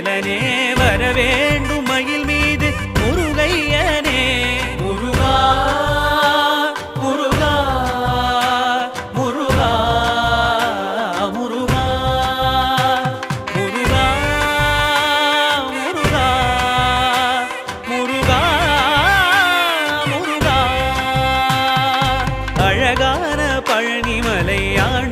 வேலனே வரவேண்டும் மயில் மீது முருகையனே. முருகா முருகா முருகா முருகா முருகா முருகா முருகா முருகா. அழகான பழனிமலையான